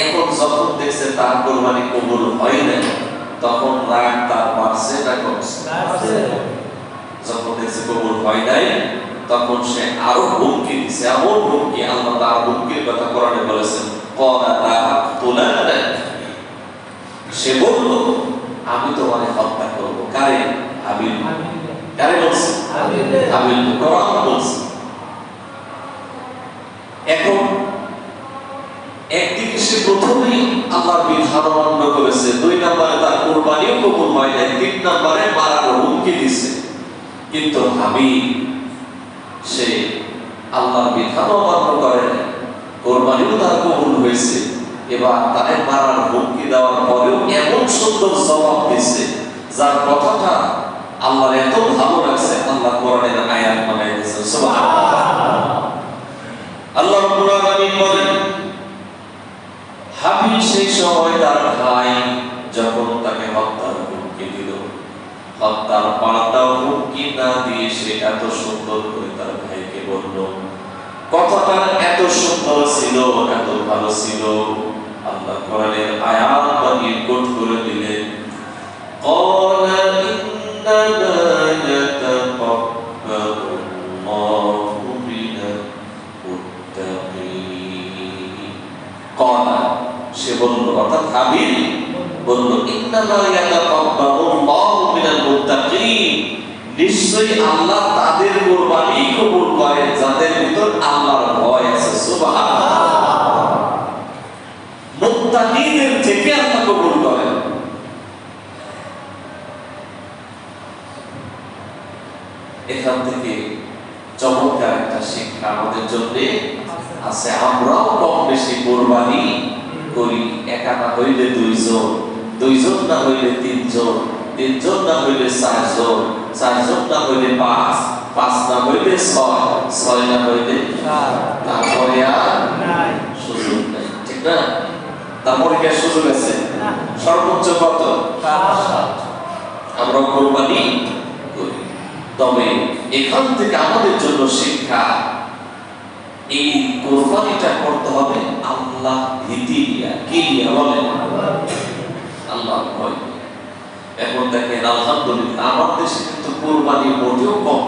এখন যখন দেখছে তার কোরবানি কবুল হয় না তখন রাগ তার বাড়ছে না কমছে। যখন দেখছে কবুল হয় নাই তখন সে আরও হুমকি দিছে। এমন হুমকি আল্লাহ তার হুমকির কথা কোরআনে বলেছেন সে বলল আমি তোমারে হত্যা করব। কারে? হাবিল কারে বলছে? হাবিল কোরআন বলছে এখন একদিকে সে প্রথমেই আল্লাহর বিধান অমান্য করেছে দুই নম্বরে তার কোরবানিও কবুল নাই নম্বরে মারার হুমকি দিছে। কিন্তু আমি সে আল্লাহর বিধান অমান্য করে কোরবানিও তার কবুল হয়েছে। এবার তারে মারার হুমকি দেওয়ার পরেও এমন সুন্দর জবাব দিছে, যার কথাটা আল্লাহর এত ভালো লাগছে, আল্লাহ কোরআনের আয়াত বানাই দিয়েছে। আল্লাহ রাব্বুল বলেন হাবিল সেই সময় তার ভাই যখন তাকে দিল হত্যার পাল্টা হুমকি না দিয়ে সে এত সুন্দর করে তার ভাইকে বলল কথাটা এত সুন্দর ছিল এত ভালো ছিল আল্লাহ কোরআনের আয়াত বানিয়ে কোট করে দিলেন قال إنما يتقبل الله من المتقين قال সে বলল অর্থাৎ হাবিল বলল নিশ্চয়ই আল্লাহ তাদের কুরবানি কবুল করেন, যাদের ভিতর আল্লাহর ভয় আছে। সুবহানাল্লাহ। থেকে আল্লাহ কবুল করেন। এখান থেকে চমৎকার একটা শিক্ষা আমাদের জন্য আছে। আমরাও কম বেশি কোরবানি করি একা না হইলে দুইজন। দুইজন না হইলে তিনজন তিনজন না হইলে চারজন চারজন না হইলে পাঁচ পাঁচ না হইলে ছয় ছয় না হইলে তারপরে আর সুযোগ নাই ঠিক না? তারপরে কি সুযোগ আছে? সর্বোচ্চ কত? আমরা কোরবানি করি। তবে এখান থেকে আমাদের জন্য শিক্ষা এই কোরবানিটা করতে হবে আল্লাহ ভীতি কি দিয়া বলেন? আল্লাহ ভয় এখন দেখেন আলহামদুলিল্লাহ আমার দেশে কিন্তু কোরবানি মোটেও কম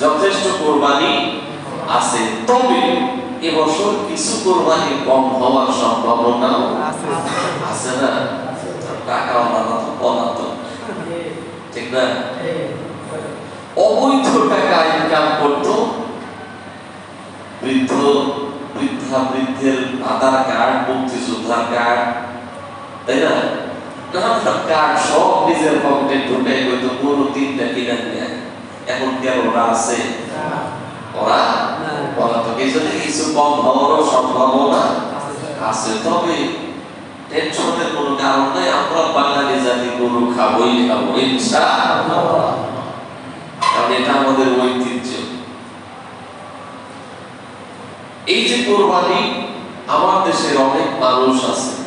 যথেষ্ট কোরবানি আছে তবে এবছর কিছু কোরবানি কম হওয়ার সম্ভাবনা আছে। না? টাকা আলাদা তো পলাতক ঠিক না? অবৈধ টাকা ইনকাম করতো বৃদ্ধ বৃদ্ধা বৃদ্ধের আধার কার্ড মুক্তিযোদ্ধার কার্ড তাই না নানান কার্ড সব নিজের পকেটে ঢুকে হয়তো পুরো তিনটা কিনে নিয়ে এখন কি ওরা আছে ওরা ওরা তো কিছু কিছু কম হওয়ারও সম্ভাবনা আছে তবে টেনশনের কোনো কারণ নাই আমরা বাঙালি জাতি গরু খাবোই খাব ইনশাআল্লাহ কারণ এটা আমাদের ঐতিহ্য এই যে কোরবানি আমার দেশের অনেক মানুষ আছে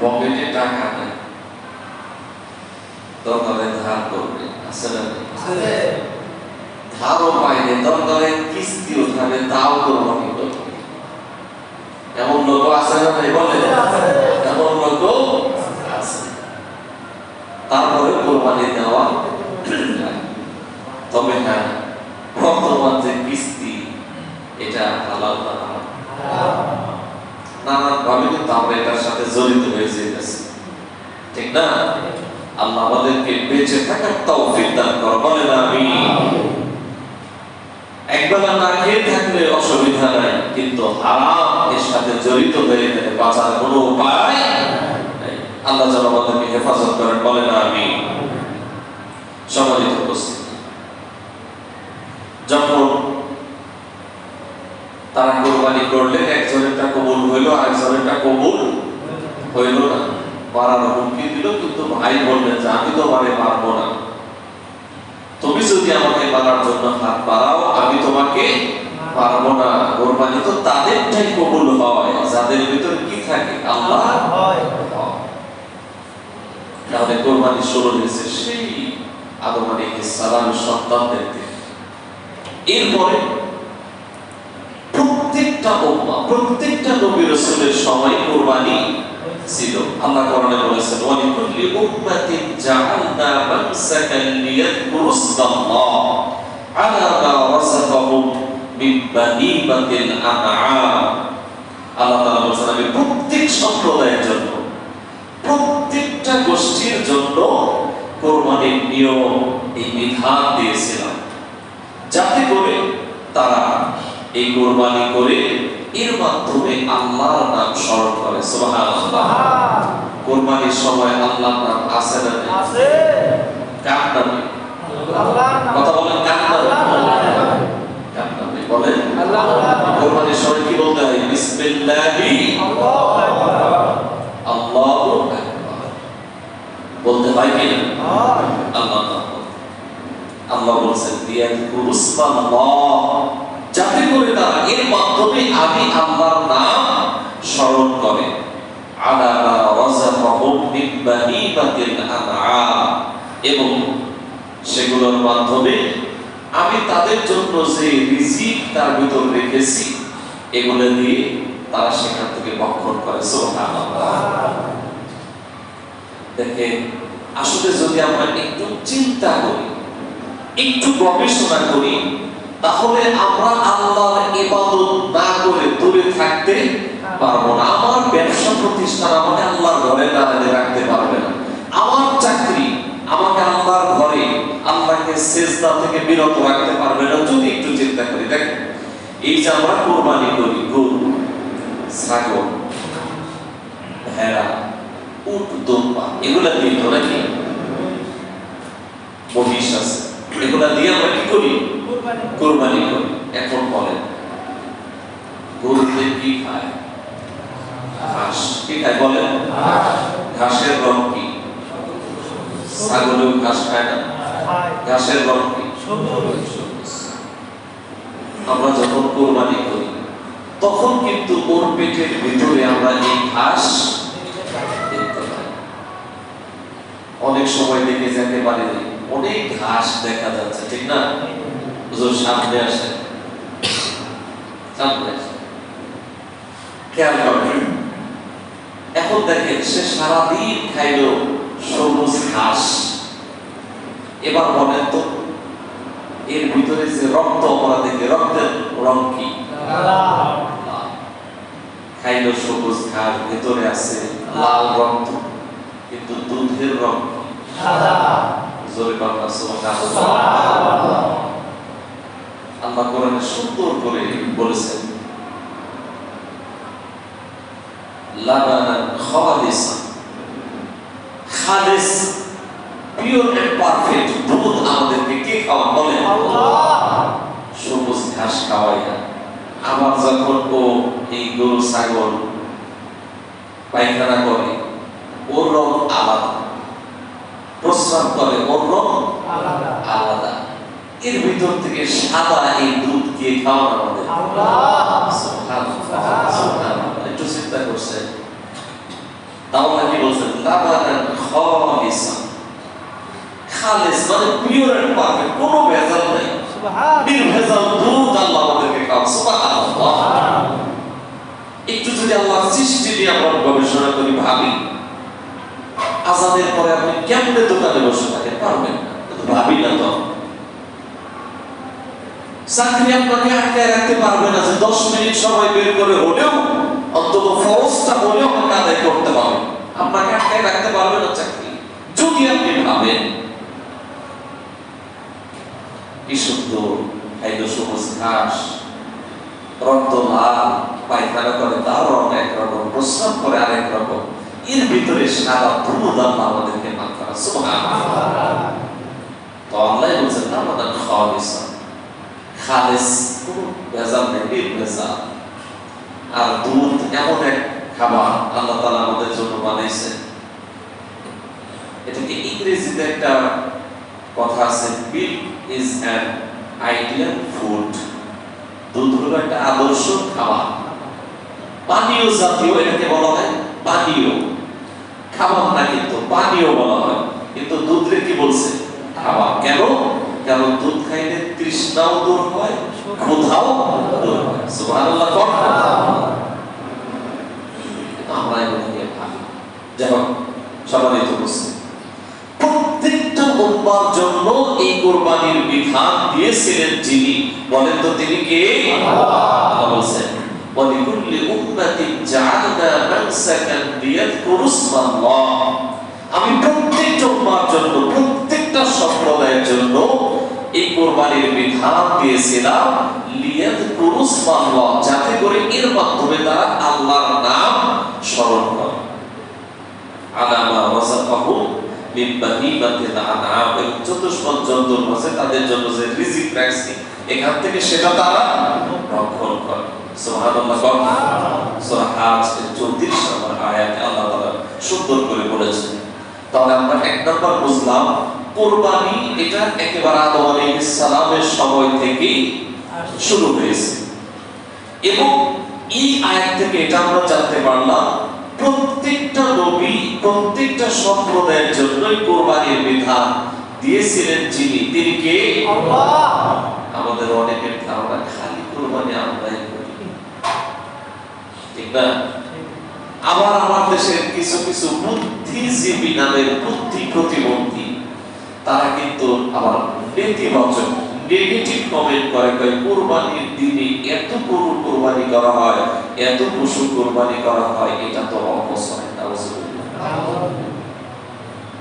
পকেটে টাকা নেই দরকারে ধার করবে আছে না নেই? ধারও পাইনি দরকারে কিস্তি উঠাবে, তাও কোরবানি করবে এমন লোক আছে না বলে? এমন হ্যাঁ যে কিস্তি, এটা হালাল না? নানান ভাবে কিন্তু আমরা এটার সাথে জড়িত হয়ে যেতেছি। ঠিক না? আল্লাহ আমাদেরকে বেঁচে থাকার তৌফিক দান করো, বলেন আমি একবেলা না খেয়ে থাকলে অসুবিধা নাই, কিন্তু হারাম এর সাথে জড়িত হয়ে গেলে বাঁচার কোনো উপায় আল্লাহ যেন আমাদেরকে হেফাজত করেন, বলেন আমি সম্মানিত উপস্থিতি। যখন তারা কোরবানি করলেন, একজনেরটা কবুল হইল, আরেকজনেরটা কবুল হইল না। মারার হুমকি দিল কিন্তু ভাই বললেন যে আমি তোমারে মারবো না। তুমি যদি আমাকে মারার জন্য হাত বাড়াও আমি তোমাকে পারব না। কোরবানি তো তাদেরটাই কবুল হয় যাদের ভিতর কি থাকে? আল্লাহ তাহলে কোরবানি শুরু হয়েছে সেই আদম সালামের সন্তানদের। এরপরে প্রত্যেকটা প্রত্যেকটা নবী রাসূলের সময় কুরবানি ছিল। আল্লাহ কোরআনে বলেছেন ওয়া লিকুল্লি উম্মাতিন জাআলনা মানসাকান লিয়াযকুরু ইসমাল্লাহ আলা মা রাযাকাহুম মিন বাহিমাতিল আনআম। আল্লাহ তাআলা বলেছেন, আমি প্রত্যেক সম্প্রদায়ের জন্য, প্রত্যেকটা গোষ্ঠীর জন্য কোরবানির নিয়ম, এই বিধান দিয়েছিলাম। যাতে করে তারা এই কোরবানি করে এর মাধ্যমে আল্লাহর নাম স্মরণ করে সুবহানাল্লাহ। কোরবানির সময় আল্লাহর নাম আছে না? আছে। কার নামে আল্লাহর নাম কথা বলেন কার নামে আল্লাহর নাম। কার নামে বলেন আল্লাহর নাম। কোরবানির সময় কি বলতে হয় বিসমিল্লাহি আল্লাহু আকবার। আল্লাহু আকবার বলতে হয় কি না হয়। আল্লাহ তাআলা। আল্লাহ বলছেন লিয়াযকুরু ইসমাল্লাহ যাতে করে তারা এর মাধ্যমে আমি আল্লাহর নাম স্মরণ করে এবং সেগুলোর মাধ্যমে আমি তাদের জন্য যে রিজিক তার ভিতর রেখেছি, এগুলো দিয়ে তারা সেখান থেকে ভক্ষণ করে দেখেন, আসলে যদি আমরা একটু চিন্তা করি, একটু গবেষণা করি, তাহলে আমরা আল্লাহর ইবাদত না করে দূরে থাকতে পারব না। আমার ব্যবসা প্রতিষ্ঠান আমাকে আল্লাহর ঘরে না রাখতে পারবে না। আমার চাকরি আমাকে আল্লাহর ঘরে আল্লাহকে সেজদা থেকে বিরত রাখতে পারবে না। যদি একটু চিন্তা করি দেখেন এই যে আমরা কোরবানি করি গরু ছাগল ভেড়া উট দোম্বা এগুলা দিয়ে তো নাকি মহিষ আছে। এগুলা দিয়ে আমরা কি করি। কোরবানি করি। এখন বলেন গরুতে কি খায়? ঘাস। কি বলেন ঘাসের রং কি? ছাগলেও ঘাস খায় না। ঘাসের রং কি? আমরা যখন কোরবানি করি, তখন কিন্তু ওর পেটের ভিতরে আমরা এই ঘাস অনেক সময় দেখে যেতে পারি অনেক ঘাস দেখা যাচ্ছে, ঠিক না? হুজুর, সামনে আসে সামনে আসে খেয়াল করবেন এখন দেখেন সে সারাদিন খাইল সবুজ ঘাস এবার বলেন তো, এর ভিতরে যে রক্ত দেখি রক্তের রং কি। খাইল সবুজ ঘাস, ভেতরে আছে লাল রক্ত কিন্তু দুধের রং। আল্লাহ কোরআনে সুন্দর করে বলেছেন লাবানান খালিসান খালিস পিওর এন্ড পারফেক্ট দুধ আমাদেরকে কে খাওয়া আল্লাহ। সবুজ ঘাস খাওয়াই না আবার যখন ও এই গরু ছাগল পায়খানা করে ওর রং আলাদা প্রস্রাব করে ওর রং আলাদা। আলাদা এর ভিতর থেকে সাদা এই দুধ কে খাওয়ান আমাদের আল্লাহ। সুবহানাল্লাহ, সুবহানাল্লাহ। একটু চিন্তা করছেন তাহলে কি বলছেন লাবানান খালিসান। খালিস মানে পিওর এন্ড পারফেক্ট কোনো ভেজাল নাই। নির্ভেজাল দুধ আল্লাহ আমাদেরকে খাওয়ান সুবহানাল্লাহ। একটু যদি আল্লাহর সৃষ্টি নিয়ে আমরা গবেষণা করি ভাবি আজানের পরে আপনি কেমনে দোকানে বসে থাকেন? পারবেন ভাবি না তো। চাকরি আপনাকে আটকায় রাখতে পারবে না যে দশ মিনিট সময় বের করে হলেও অন্তত ফরজটা হলেও আপনাকে আদায় করতে পারবে আপনাকে আটকায় রাখতে পারবে না চাকরি। যদি আপনি ভাবেন কি সুন্দর, খাইল সবুজ ঘাস, রক্ত লাল, পায়খানা করে তার রং একরকম প্রস্রাব করে আরেক রকম, এর ভিতরে সারা দুধ আমাদেরকে মাফ করা তো আল্লাহ বলছেন, না আমাদের খালিস। খালিস ভেজাল নেই নির্ভেজাল আর দুধ এমন এক খাবার আল্লাহ তাআলা আমাদের জন্য বানাইছে এটাকে ইংরেজিতে একটা কথা আছে milk is an ideal food দুধ হলো একটা আদর্শ খাবার। পানীয় জাতীয় এটাকে বলা হয় পানীয় খাবার না কিন্তু পানীয় বলা হয়। কিন্তু দুধরে কি বলছে? খাবার। কেন? কারণ দুধ খাইলে তৃষ্ণাও দূর হয় কোথাও সুবহানাল্লাহ কর আমরা এগুলো নিয়ে ভাবি যেমন সবাই তো বুঝছে। প্রত্যেকটা উম্মার জন্য এই কুরবানির বিধান দিয়েছিলেন যিনি। বলেন তো তিনি কে? আল্লাহ আমি সম্প্রদায়ের জন্য এই কোরবানির বিধান দিয়েছিলাম লিয়াদ কুরুস মাল্লাহ যাতে করে এর মাধ্যমে তারা আল্লাহর নাম স্মরণ করে। আলামা চতুষ্পদ জন্তুর মাঝে তাদের জন্য যে রিজিক রাখছি, এখান থেকে সেটা তারা রক্ষণ করে। সুবহানাল্লাহ সূরা হাজ 34 নম্বর আয়াতে আল্লাহ তাআলা সুন্দর করে বলেছেন, তাহলে আমরা এক নম্বর বুঝলাম, কোরবানি এটা একেবারে আদম আলাইহিস সালামের সময় থেকেই শুরু হয়েছে। এবং এই আয়াত থেকে এটা আমরা জানতে পারলাম প্রত্যেকটা নবী প্রত্যেকটা সম্প্রদায়ের জন্যই কোরবানির বিধান দিয়েছিলেন যিনি। তিনি কে? আমাদের অনেকের ধারণা খালি কোরবানি আমরাই করি। ঠিক না? আবার আমার দেশের কিছু কিছু বুদ্ধিজীবী নামের বুদ্ধি প্রতিবন্ধী তারা কিন্তু আবার নেতিবাচক নেগেটিভ কমেন্ট করে কয় কোরবানির দিনে এত গরু কোরবানি করা হয় এত পশু কোরবানি করা হয় এটা তো অপচয়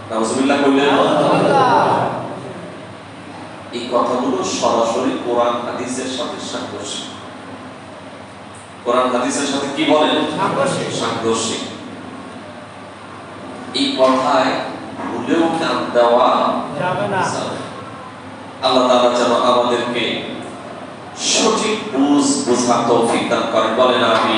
নাউজুবিল্লাহ কইলেন এই কথাগুলো সরাসরি কোরআন হাদিসের সাথে সাংঘর্ষিক। কোরআন হাদিসের সাথে কি বলেন? সাংঘর্ষিক। এই কথায় ভুলেও কান দেওয়া যাবে না। আল্লাহ তাআলা যেন আমাদেরকে সঠিক বুঝ বোঝা তৌফিক দান করেন। বলেন আমি